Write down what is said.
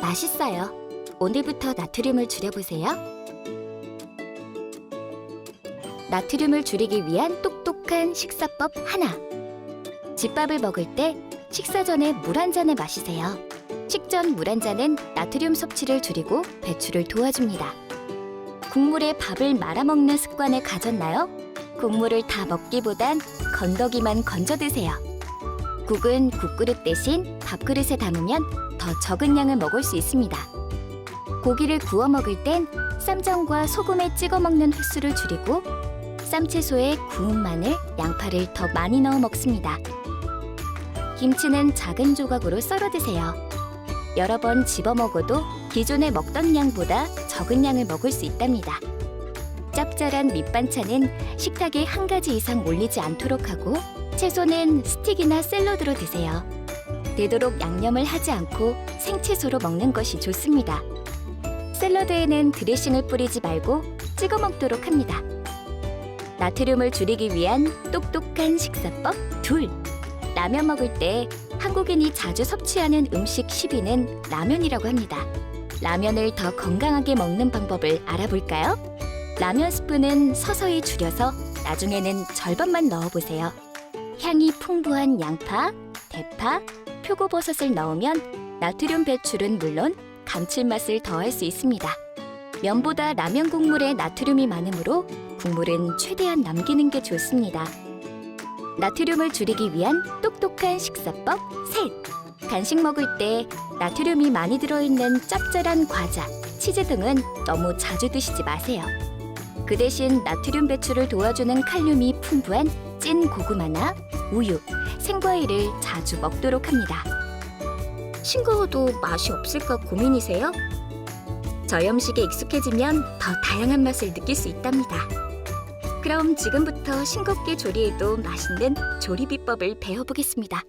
맛있어요. 오늘부터 나트륨을 줄여보세요. 나트륨을 줄이기 위한 똑똑한 식사법 하나. 집밥을 먹을 때 식사 전에 물 한 잔을 마시세요. 식전 물 한 잔은 나트륨 섭취를 줄이고 배출을 도와줍니다. 국물에 밥을 말아 먹는 습관을 가졌나요? 국물을 다 먹기보단 건더기만 건져 드세요. 국은 국그릇 대신 밥그릇에 담으면 더 적은 양을 먹을 수 있습니다. 고기를 구워 먹을 땐 쌈장과 소금에 찍어 먹는 횟수를 줄이고 쌈채소에 구운 마늘, 양파를 더 많이 넣어 먹습니다. 김치는 작은 조각으로 썰어 드세요. 여러 번 집어 먹어도 기존에 먹던 양보다 적은 양을 먹을 수 있답니다. 짭짤한 밑반찬은 식탁에 한 가지 이상 올리지 않도록 하고 채소는 스틱이나 샐러드로 드세요. 되도록 양념을 하지 않고 생채소로 먹는 것이 좋습니다. 샐러드에는 드레싱을 뿌리지 말고 찍어 먹도록 합니다. 나트륨을 줄이기 위한 똑똑한 식사법 둘. 라면 먹을 때 한국인이 자주 섭취하는 음식 10위는 라면이라고 합니다. 라면을 더 건강하게 먹는 방법을 알아볼까요? 라면 스프는 서서히 줄여서 나중에는 절반만 넣어보세요. 향이 풍부한 양파, 대파, 표고버섯을 넣으면 나트륨 배출은 물론 감칠맛을 더할 수 있습니다. 면보다 라면 국물에 나트륨이 많으므로 국물은 최대한 남기는 게 좋습니다. 나트륨을 줄이기 위한 똑똑한 식사법 셋. 간식 먹을 때 나트륨이 많이 들어있는 짭짤한 과자, 치즈 등은 너무 자주 드시지 마세요. 그 대신 나트륨 배출을 도와주는 칼륨이 풍부한 찐 고구마나 우유, 생과일을 자주 먹도록 합니다. 싱거워도 맛이 없을까 고민이세요? 저희 음식에 익숙해지면 더 다양한 맛을 느낄 수 있답니다. 그럼 지금부터 싱겁게 조리해도 맛있는 조리 비법을 배워보겠습니다.